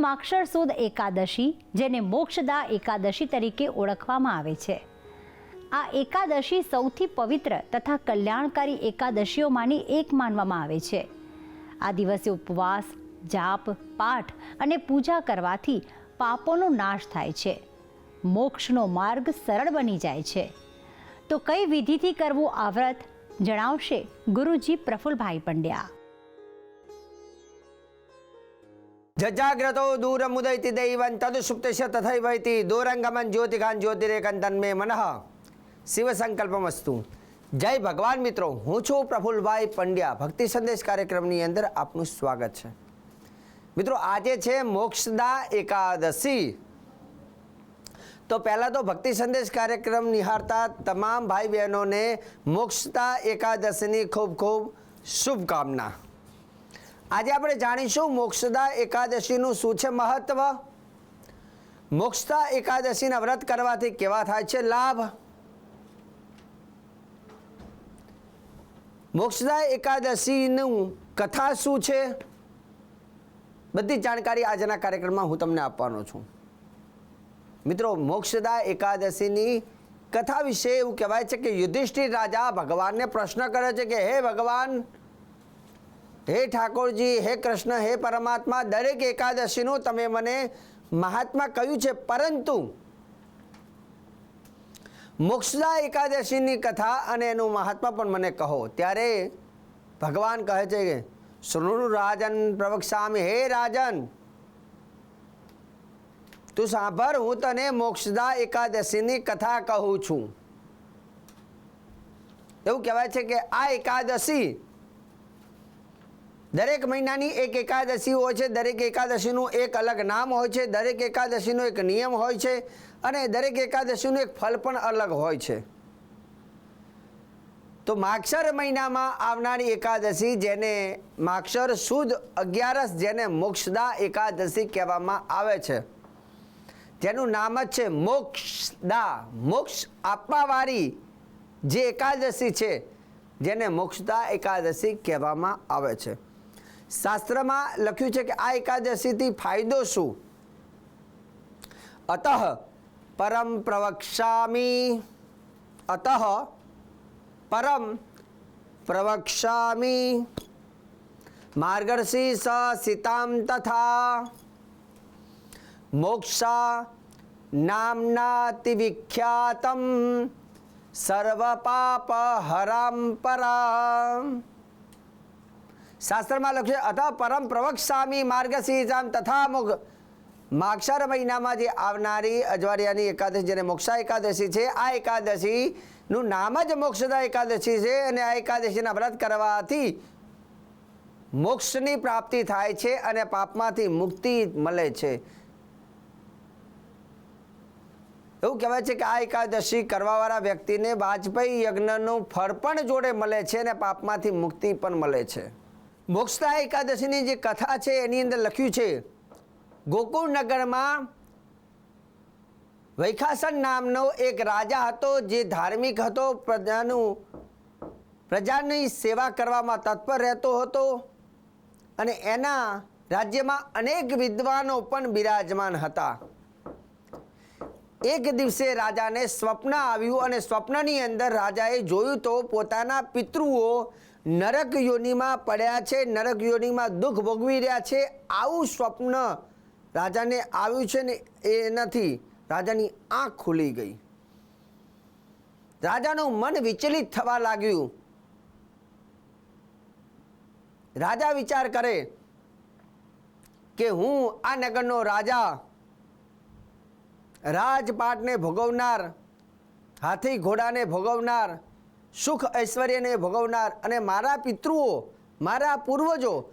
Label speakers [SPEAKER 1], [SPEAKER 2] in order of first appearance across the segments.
[SPEAKER 1] માક્ષર સુદ એકાદશી, જેને મોક્ષદા એકાદશી તરીકે ઓળખવામાં આવે છે. આ એકાદશી સૌથી પવિત્ર તથા કલ્યાણકારી એકાદશીઓમાંની એક માનવામાં આવે છે. આ દિવસે ઉપવાસ, જાપ, પાઠ અને પૂજા કરવાથી પાપોનો નાશ થાય છે. મોક્ષનો માર્ગ સરળ બની જાય છે. તો કઈ વિધિથી કરવું આ વ્રત જણાવશે ગુરુજી પ્રફુલભાઈ પંડ્યા.
[SPEAKER 2] જજાગ્રતો દૂરમુદૈતિ દૈવં તદુસુપ્તસ્ય તથૈવૈતિ દૂરંગમન જ્યોતિકાન જ્યોતિરેકન તન્મે મનઃ શિવ સંકલ્પમસ્તુ જય ભગવાન મિત્રો હું છું પ્રફુલભાઈ પંડ્યા ભક્તિ સંદેશ કાર્યક્રમની અંદર આપનું સ્વાગત છે મિત્રો આજે છે મોક્ષદા એકાદશી તો પહેલાં તો ભક્તિ સંદેશ કાર્યક્રમ નિહાળતા તમામ ભાઈ બહેનોને મોક્ષદા એકાદશીની ખૂબ ખૂબ શુભકામના આજે આપણે જાણીશું મોક્ષદા એકાદશીનું શું છે મહત્વ? મોક્ષદા એકાદશીના વ્રત કરવાથી કેવા થાય છે લાભ? મોક્ષદા એકાદશીનું કથા શું છે? બધી જાણકારી આજના કાર્યક્રમમાં હું તમને આપવાનો છું. મિત્રો, મોક્ષદા એકાદશીની કથા વિશે એવું કહેવાય છે કે યુધિષ્ઠિર રાજા ભગવાનને પ્રશ્ન કરે છે કે, હે ભગવાન હે ઠાકોરજી, હે કૃષ્ણ, હે પરમાત્મા, દરેક એકાદશીનું તમે મને મહાત્મા કહ્યું છે, પરંતુ મોક્ષદા એકાદશીની કથા અને એનું મહાત્મા પણ મને કહો. ત્યારે ભગવાન કહે છે કે શૃણુ રાજન પ્રવક્ષામી હે રાજન, તું સાંભળ, હું તને મોક્ષદા એકાદશીની કથા કહું છું. એવું કહેવાય છે કે આ એકાદશી દરેક મહિનાની એક એકાદશી હોય છે, દરેક એકાદશીનું એક અલગ નામ હોય છે, દરેક એકાદશીનો એક નિયમ હોય છે અને દરેક એકાદશીનું એક ફલ પણ અલગ હોય છે. તો માક્ષર મહિનામાં આવનારી એકાદશી જેને માક્ષર સુદ અગિયારસ જેને મોક્ષદા એકાદશી કહેવામાં આવે છે. જેનું નામ જ છે મોક્ષદા. મોક્ષ આપવાવાળી જે એકાદશી છે, જેને મોક્ષદા એકાદશી કહેવામાં આવે છે. શાસ્ત્રમાં લખ્યું છે કે આ એકાદશીથી ફાયદો શું? અતઃ પરમ પ્રવક્ષામી અતઃ પરમ પ્રવક્ષામી માર્ગર્ષિ સ સીતામ તથા. મોક્ષા નામનાતિ વિખ્યાતમ. સર્વપાપ હરામ પરા શાસ્ત્રમાં લખ્યું છે અથ પરમ પ્રવક્ષામી માર્ગશીજામ તથા મુગ માક્ષર મહિનામાં જે આવનારી અજવાળિયાની એકાદશી, જેને મોક્ષા એકાદશી છે, આ એકાદશીનું નામ જ મોક્ષદા એકાદશી છે અને આ એકાદશીના વ્રત કરવાથી મોક્ષની પ્રાપ્તિ થાય છે અને પાપમાંથી મુક્તિ મળે છે. એવું કહેવાય છે કે આ એકાદશી કરવાવાળા વ્યક્તિને વાજપેયી યજ્ઞનું ફળ પણ જોડે મળે છે અને પાપમાંથી મુક્તિ પણ મળે છે. મોક્ષતા એકાદશીની જે કથા છે, એની અંદર લખ્યું છે, ગોકુળનગરમાં વૈખાસન નામનો એક રાજા હતો જે ધાર્મિક હતો, પ્રજાનું, પ્રજાની સેવા કરવામાં તત્પર રહેતો હતો અને એના રાજ્યમાં અનેક વિદ્વાનો પણ બિરાજમાન હતા. એક દિવસે રાજાને સ્વપ્ન આવ્યું અને સ્વપ્નની અંદર રાજાએ જોયું તો પોતાના પિતૃઓ નરક યોનિમાં પડ્યા છે, નરક યોનિમાં દુઃખ ભોગવી રહ્યા છે. આવું સ્વપ્ન રાજાને આવ્યું છે ને એનાથી રાજાની આંખ ખુલી ગઈ. રાજાનું મન વિચલિત થવા લાગ્યું. રાજા વિચાર કરે કે હું આ નગરનો રાજા, રાજપાટને ભોગવનાર, હાથી ઘોડાને ભોગવનાર સુખ ઐશ્વર્યને ભોગવનાર અને મારા પિતૃઓ, મારા પૂર્વજો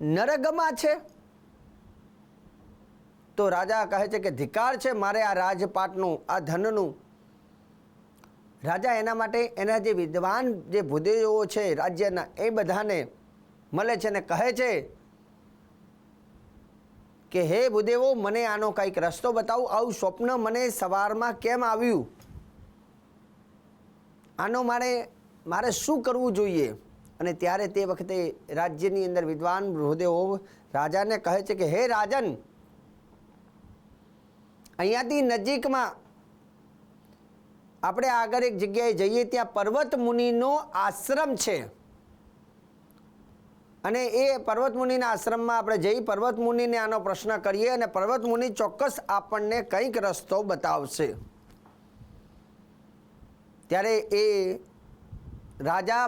[SPEAKER 2] નરગમાં છે? તો રાજા કહે છે કે ધિકાર છે મારે આ રાજપાટનું, આ ધનનું. રાજા એના માટે, એના જે વિદ્વાન જે ભૂદેવો છે રાજ્યના, એ બધાને મળે છે ને કહે છે કે, હે ભૂદેવો, મને આનો કંઈક રસ્તો બતાવો. આવું સ્વપ્ન મને સવારમાં કેમ આવ્યું? આનો મારે મારે શું કરવું જોઈએ? અને ત્યારે તે વખતે રાજ્યની અંદર વિદ્વાન બૃહદેવો રાજાને કહે છે કે, હે રાજન, અહીંયાથી નજીકમાં આપણે આગળ એક જગ્યાએ જઈએ, ત્યાં પર્વત મુનિનો આશ્રમ છે. અને એ પર્વત મુનિના આશ્રમમાં આપણે જઈ પર્વત મુનિને આનો પ્રશ્ન કરીએ અને પર્વત મુનિ ચોક્કસ આપણને કંઈક રસ્તો બતાવશે. ત્યારે એ રાજા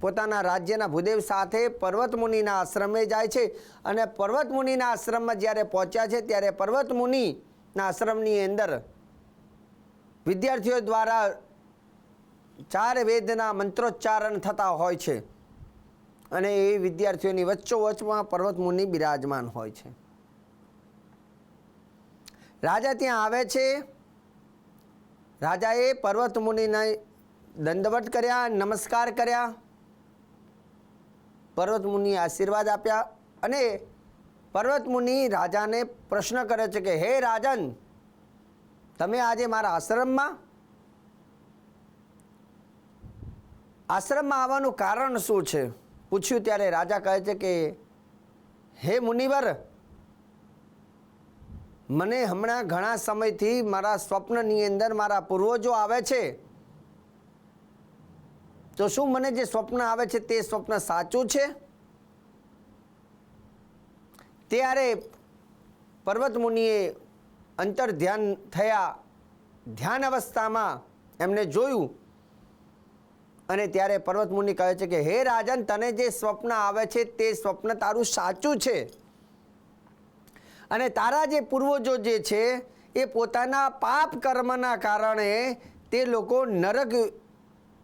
[SPEAKER 2] પોતાના રાજ્યના ભૂદેવ સાથે પર્વત મુનિના આશ્રમે જાય છે અને પર્વત મુનિના આશ્રમમાં જ્યારે પહોંચ્યા છે ત્યારે પર્વત મુનિના આશ્રમની અંદર વિદ્યાર્થીઓ દ્વારા ચાર વેદના મંત્રોચ્ચારણ થતા હોય છે અને એ વિદ્યાર્થીઓની વચ્ચોવચમાં પર્વત મુનિ બિરાજમાન હોય છે. રાજા ત્યાં આવે છે રાજાએ પર્વત મુનિને દંડવત કર્યા, નમસ્કાર કર્યા. પર્વત મુનિએ આશીર્વાદ આપ્યા અને પર્વત મુનિ રાજાને પ્રશ્ન કરે છે કે, હે રાજન, તમે આજે મારા આશ્રમમાં? આશ્રમમાં આવવાનું કારણ શું છે? પૂછ્યું ત્યારે રાજા કહે છે કે, હે મુનિવર મને હમણાં ઘણા સમયથી મારા સ્વપ્નની અંદર મારા પૂર્વજો આવે છે. તો શું મને જે સ્વપ્ન આવે છે તે સ્વપ્ન સાચું છે? ત્યારે પર્વત મુનિએ અંતર ધ્યાન થયા, ધ્યાન અવસ્થામાં એમને જોયું. અને ત્યારે પર્વત મુનિ કહે છે કે, હે રાજન, તને જે સ્વપ્ન આવે છે તે સ્વપ્ન તારું સાચું છે. અને તારા જે પૂર્વજો જે છે, એ પોતાના પાપ કર્મના કારણે તે લોકો નરક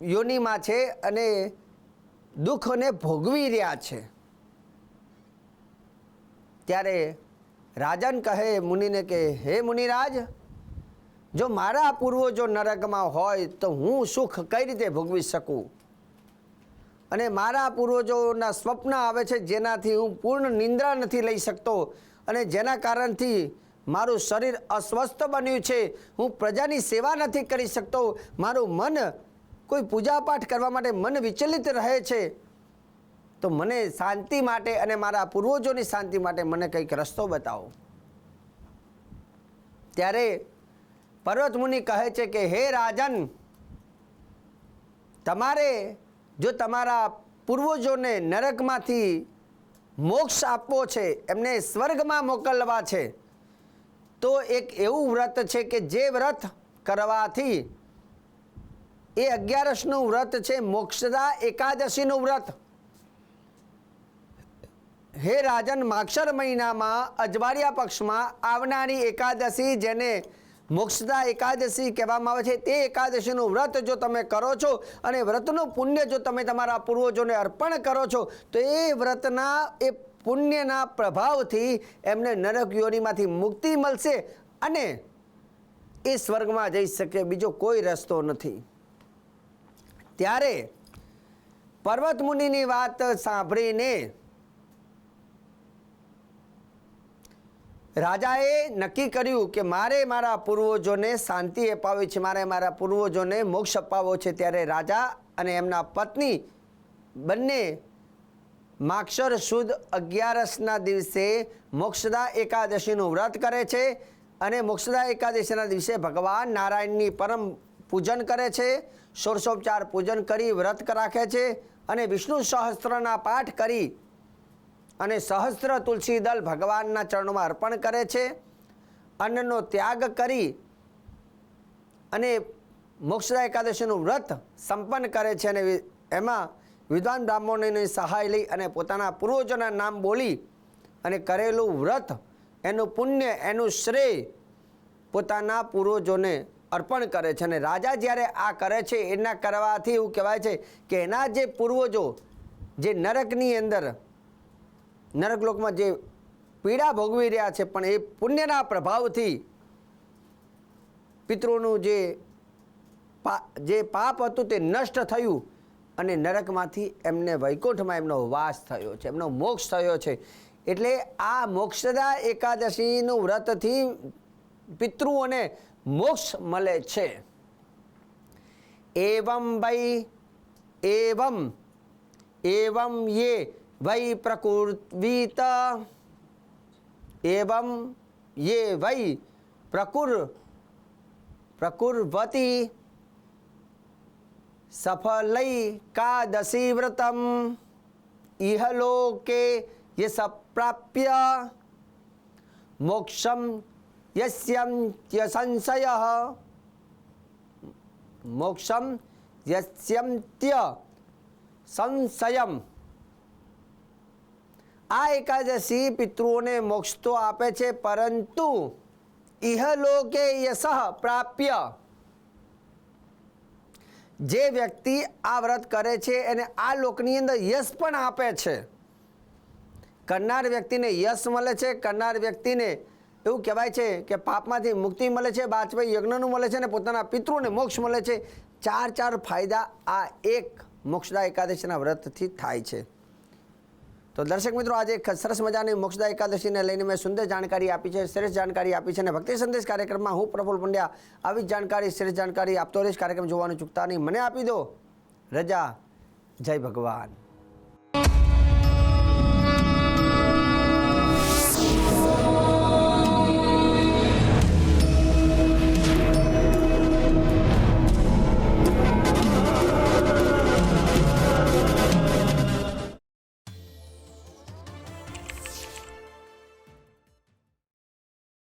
[SPEAKER 2] યોનિમાં છે અને દુઃખને ભોગવી રહ્યા છે. ત્યારે રાજન કહે મુનિને કે, હે મુનિરાજ, જો મારા પૂર્વજો નરકમાં હોય તો હું સુખ કઈ રીતે ભોગવી શકું? અને મારા પૂર્વજોના સ્વપ્ન આવે છે જેનાથી હું પૂર્ણ નિંદ્રા નથી લઈ શકતો અને જેના કારણથી મારું શરીર અસ્વસ્થ બન્યું છે. હું પ્રજાની સેવા નથી કરી શકતો. મારું મન કોઈ પૂજાપાઠ કરવા માટે મન વિચલિત રહે છે. તો મને શાંતિ માટે અને મારા પૂર્વજોની શાંતિ માટે મને કંઈક રસ્તો બતાવો. ત્યારે પર્વત મુનિ કહે છે કે, હે રાજન, તમારે જો તમારા પૂર્વજોને નરકમાંથી મોક્ષ આપવો છે, એમને સ્વર્ગમાં મોકલવા છે. તો એક એવું વ્રત છે કે જે વ્રત કરવાથી એ અગિયારસનું વ્રત છે, મોક્ષદા એકાદશીનું વ્રત. હે રાજન, માક્ષર મહિનામાં અજવાળિયા પક્ષમાં આવનારી એકાદશી જેને મોક્ષદા એકાદશી કહેવામાં આવે છે. તે એકાદશીનું વ્રત જો તમે કરો છો અને વ્રતનું પુણ્ય જો તમે તમારા પૂર્વજોને અર્પણ કરો છો, તો એ વ્રતના, એ પુણ્યના પ્રભાવથી એમને નરક યોનીમાંથી મુક્તિ મળશે અને એ સ્વર્ગમાં જઈ શકે, બીજો કોઈ રસ્તો નથી. ત્યારે પર્વત મુનિની વાત સાંભળીને રાજાએ નક્કી કર્યું કે મારે મારા પૂર્વજોને શાંતિ અપાવી છે, મારે મારા પૂર્વજોને મોક્ષ અપાવવો છે, ત્યારે રાજા અને એમના પત્ની બંને માક્ષર સુદ અગિયારસના દિવસે મોક્ષદા એકાદશીનું વ્રત કરે છે અને મોક્ષદા એકાદશીના દિવસે ભગવાન નારાયણની પરમ પૂજન કરે છે ષોડશોપચાર પૂજન કરી વ્રત રાખે છે અને વિષ્ણુ સહસ્ત્રના પાઠ કરી અને સહસ્ત્ર તુલસી દળ ભગવાનના ચરણોમાં અર્પણ કરે છે. અન્નનો ત્યાગ કરી અને મોક્ષદા એકાદશીનું વ્રત સંપન્ન કરે છે અને એમાં વિદ્વાન બ્રાહ્મણોની સહાય લઈ અને પોતાના પૂર્વજોના નામ બોલી અને કરેલું વ્રત એનું પુણ્ય, એનું શ્રેય પોતાના પૂર્વજોને અર્પણ કરે છે. અને રાજા જ્યારે આ કરે છે, એના કરવાથી એવું કહેવાય છે કે એના જે પૂર્વજો, જે નરકની અંદર નરકલોકમાં જે પીડા ભોગવી રહ્યા છે, પણ એ પુણ્યના પ્રભાવથી પિતૃનું જે જે પાપ હતું તે નષ્ટ થયું અને નરકમાંથી એમને વૈકુંઠમાં એમનો વાસ થયો છે, એમનો મોક્ષ થયો છે. એટલે આ મોક્ષદા એકાદશીનું વ્રતથી પિતૃઓને મોક્ષ મળે છે. એવમ વૈ એવમ એવમ યે वै प्रकुर्वीत एवं ये वै प्रकुर प्रकुर्वती सफलैकादशी व्रतम इह लोके ये सप्राप्य मोक्षम यस्यम संशय मोक्षम यस्यम संशयम આ એકાદશી પિતૃઓને મોક્ષ તો આપે છે, પરંતુ ઇહલોકે યશ પ્રાપ્ય. જે વ્યક્તિ આ વ્રત કરે છે, એને આ લોકની અંદર યશ પણ આપે છે. કરનાર વ્યક્તિને યશ મળે છે, કરનાર વ્યક્તિને એવું કહેવાય છે કે પાપમાંથી મુક્તિ મળે છે, બાજપાઈ યજ્ઞનું મળે છે અને પોતાના પિતૃને મોક્ષ મળે છે. ચાર ચાર ફાયદા આ એક મોક્ષદા એકાદશીના વ્રતથી થાય છે. તો દર્શક મિત્રો, આજે એક સરસ મજાની મોક્ષદા એકાદશીને લઈને મેં સુંદર જાણકારી આપી છે, શ્રેષ્ઠ જાણકારી આપી છે અને ભક્તિ સંદેશ કાર્યક્રમમાં હું પ્રફુલ પંડ્યા આવી જ જાણકારી, શ્રેષ્ઠ જાણકારી આપતો રહીશ. કાર્યક્રમ જોવાનું ચૂકતા નહીં. મને આપી દો. રજા. જય ભગવાન.